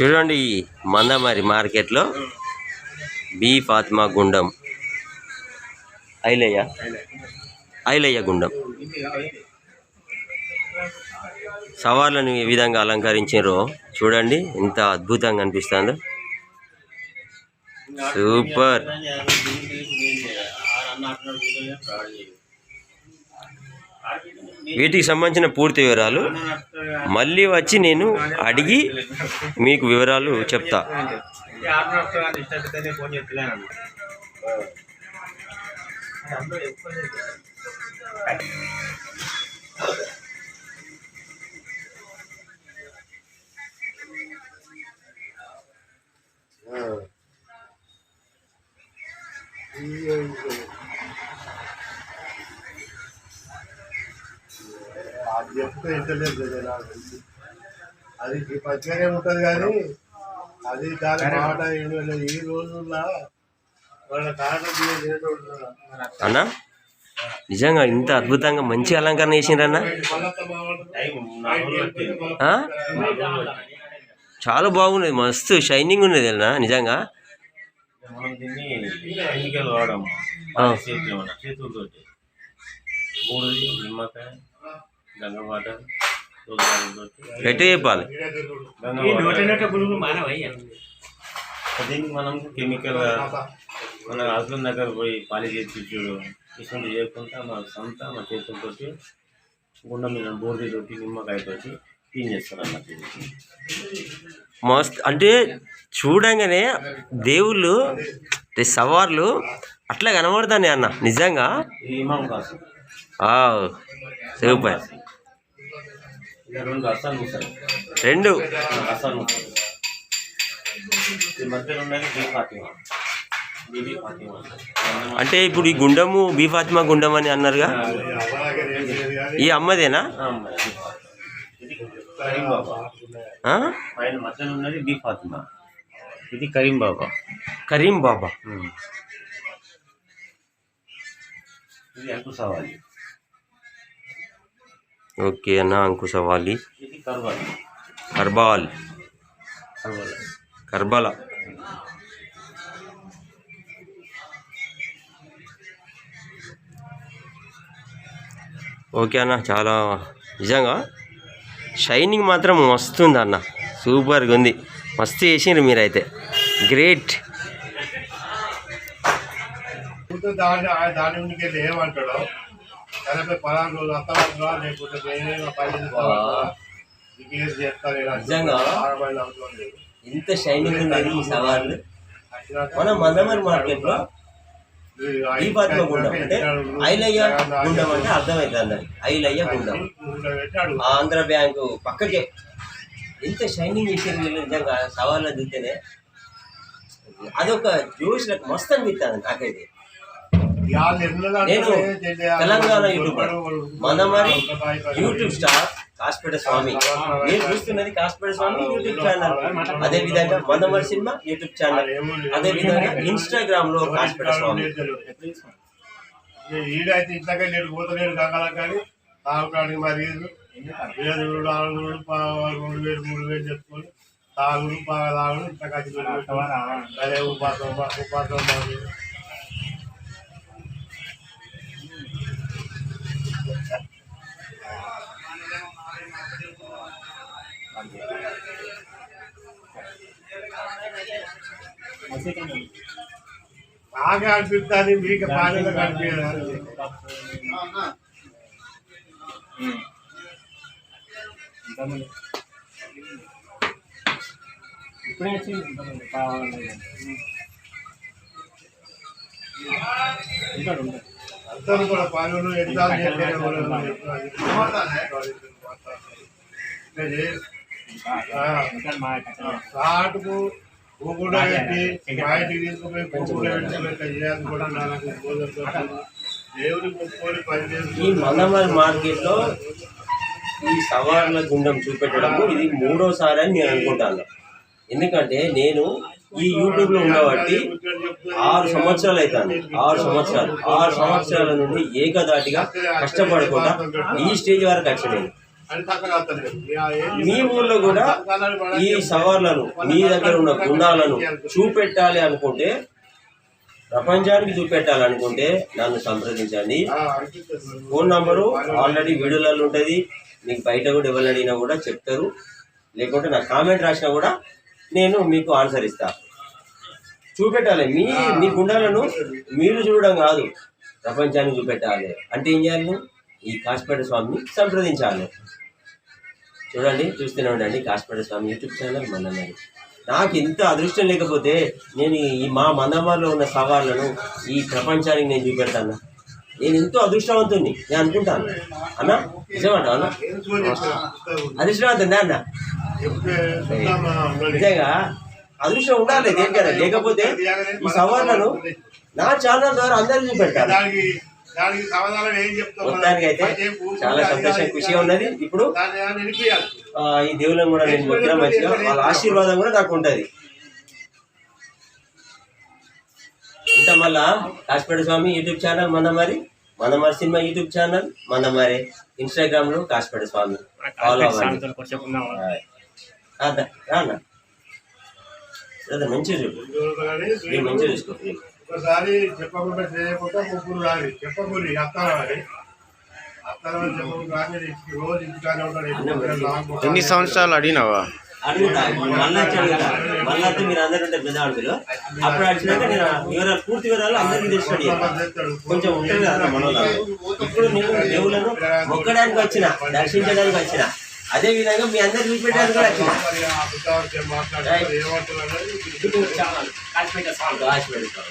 చూడండి ఈ మార్కెట్లో బి ఫాతిమా గుండం. ఐలయ్య. ఐలయ్య గుండం. సవార్లను ఏ విధంగా అలంకరించారో చూడండి ఎంత అద్భుతంగా అనిపిస్తుందో. సూపర్. వీటికి సంబంధించిన పూర్తి వివరాలు మళ్ళీ వచ్చి నేను అడిగి మీకు వివరాలు చెప్తా. అది చెప్తే ఇంటలేదు జనాలు. అది మంచిగానే ఉంటది కానీ అది దాని మాట ఈ రోజుల్లో వాళ్ళ కారణం చేసేటోళ్ళు అన్న? నిజంగా ఇంత అద్భుతంగా మంచి అలంకరణ చేసిండ్రన్న? చాలా బాగున్నది. మస్తు షైనింగ్ ఉన్నది అన్న నిజంగా? బూడిది నిమ్మకాయ. గంగ వాటర్ ఎట్ట చెప్పాలి. దీనికి మనం కెమికల్ మన హస్బెండ్ దగ్గర పోయి పాలి చేసి చూడు ఇటువంటి చేయకుండా మా సొంత మా చేతులతోటి గుండె మీద బూడిది తోటి నిమ్మకాయ తోటి క్లీన్ చేస్తారు అన్నట్టు ఇది. మస్త్ అంటే చూడంగానే దేవుళ్ళు సవార్లు అట్లా కనబడతానే అన్న నిజంగా? ఇమాం కాసు సూపర్ రెండు అంటే ఇప్పుడు ఈ గుండము బీ ఫాతిమా గుండం అని అన్నారుగా? ఈ అమ్మదేనా? ఆ అమ్మాయి, బీ ఫాతిమా. ఇది కరీం బాబా. ఆ? ఆయన మధ్యలో ఉన్నది బీ ఫాతిమా. ఇది కరీం బాబా. కరీం బాబా. ఇది ఓకే అన్న అంకుశవాలి. ఇది కర్వాలి. కర్బాల్. కర్బల. ఓకే అన్న చాలా నిజంగా షైనింగ్ మాత్రం మస్తుంది అన్న సూపర్గా ఉంది. మస్తు చేసిండ్రు మీరైతే. గ్రేట్. లేకపోతే దాని దాని నుంచి వెళ్ళి ఏమంటాడు సరే పలానా రోజు అత్తమంటారా లేకపోతే నేను పని చేసుకోవాలా నీకు ఏది చేస్తారు ఇలా నిజంగా? ఆడవాళ్ళు అవసరం లేదు. ఇంత షైనింగ్ ఉన్నది ఈ సవాళ్ళు. మన మందమరి మార్కెట్లో ఈ పాత్ర గుండం. అంటే ఐలయ్య గుండం అంటే అర్థమవుతుంది అందరికి. ఐలయ్య గుండం. ఆంధ్ర బ్యాంకు పక్కకే. ఎంత షైనింగ్ వీళ్ళు నిజంగా సవాళ్ళ చూస్తేనే అదొక జోష్ నాకు మస్తు అనిపిస్తుంది నాకైతే. నేను. తెలంగాణ యూట్యూబర్. ఒకసారి పది యూట్యూబ్ స్టార్ కాస్పేట స్వామి. నేను చూస్తున్నది కాస్పేట స్వామి యూట్యూబ్ ఛానల్. అదే విధంగా మందమరి సినిమా యూట్యూబ్ ఛానల్. అదే విధంగా ఇన్స్టాగ్రామ్లో కాస్పేట స్వామి. ఈడైతే ఇంతకే నేను పోతలేడు గంగల కానీ తాగుతానికి మరి వేదుడు ఆరుగుడు రెండు వేలు మూడు వేలు చెప్పుకొని తాగుడు బాగా తాగుడు ఇంత ఖర్చు అదే ఉపాసం ఉపాసం. బాగా అనిపిస్తుంది మీకు బాగా కనిపించదు. అందరూ కూడా పనులు ఎగ్జామ్ చేసే వాళ్ళు ఇది, కూడా పెట్టి బయటికి తీసుకుపోయి కూడా చేయాలి కూడా నాకు ఈ చేసి మార్కెట్లో మార్కెట్లో ఈ సవాళ్ళ గుండం చూపెట్టడము ఇది మూడోసారి అని నేను అనుకుంటాను. ఎందుకంటే నేను ఈ యూట్యూబ్లో ఉండబట్టి ఆరు సంవత్సరాలు అవుతాను. ఆరు సంవత్సరాలు. ఆరు సంవత్సరాల నుండి ఏకదాటిగా కష్టపడకుండా ఈ స్టేజ్ వరకు వచ్చి మీ ఊర్లో కూడా ఈ సవాళ్ళను మీ దగ్గర ఉన్న గుణాలను చూపెట్టాలి అనుకుంటే ప్రపంచానికి చూపెట్టాలనుకుంటే నన్ను సంప్రదించండి. ఫోన్ నంబరు ఆల్రెడీ వీడియోలలో ఉంటుంది. మీకు బయట కూడా ఎవరు అడిగినా కూడా చెప్తారు. లేకుంటే నా కామెంట్ రాసినా కూడా నేను మీకు ఆన్సర్ ఇస్తా. చూపెట్టాలి. మీ మీ గుండాలను మీరు చూడడం కాదు. ప్రపంచానికి చూపెట్టాలి. అంటే ఏం చేయాలి ఈ కాశపేట స్వామిని సంప్రదించాలి. చూడండి చూస్తూనే ఉండండి కాశపేట స్వామి యూట్యూబ్ ఛానల్ మందమారి నాకు ఇంత అదృష్టం లేకపోతే నేను ఈ మా మందమారిలో ఉన్న సవాళ్ళను ఈ ప్రపంచానికి నేను చూపెడతాను? నేను ఎంతో అదృష్టవంతుని నేను అనుకుంటాను. అన్న నిజమంట అన్న? ఏం అన్న? నిజంగా అదృష్టం ఉండాలి దేనికైనా. లేకపోతే ఈ సవాళ్ళను నా ఛానల్ ద్వారా అందరికీ చూపెట్టాలి దానికి సమాధానం ఏం చెప్తాం చాలా సంతోషం ఖుషిగా ఉన్నది. ఇప్పుడు ఈ దేవుళ్ళని కూడా నేను మొక్కిన మంచిగా వాళ్ళ ఆశీర్వాదం కూడా నాకు ఉంటుంది. ఇంకా మళ్ళా కాశపేట స్వామి యూట్యూబ్ ఛానల్ మన మరి మన మరి సినిమా యూట్యూబ్ ఛానల్ మన మరి ఇన్స్టాగ్రామ్లో కాశపేట స్వామి. ఫాలో అవ్వండి మంచిగా చూడు మంచిగా చూసుకో ఒకసారి చెప్పకుండా చేయకుండా ముగ్గురు రాని చెప్పకూరి అత్తారా అని చెప్పకుండా రాని రోజు ఇంటికానే ఉంటాడు ఎన్ని సంవత్సరాలు అడిగినావా? మళ్ళీ మీరు పెద్ద అడుగులు అప్పుడు అడిచినాక నేను వివరాలు పూర్తి వివరాలు అందరికీ. కొంచెం ఉంటుంది కదా మనలో ఇప్పుడు నేను దేవులను మొక్కడానికి వచ్చిన దర్శించడానికి వచ్చిన అదే విధంగా మీ అందరు చూపెట్టడానికి కూడా వచ్చిన. 还是那个厂子，还是那个厂子。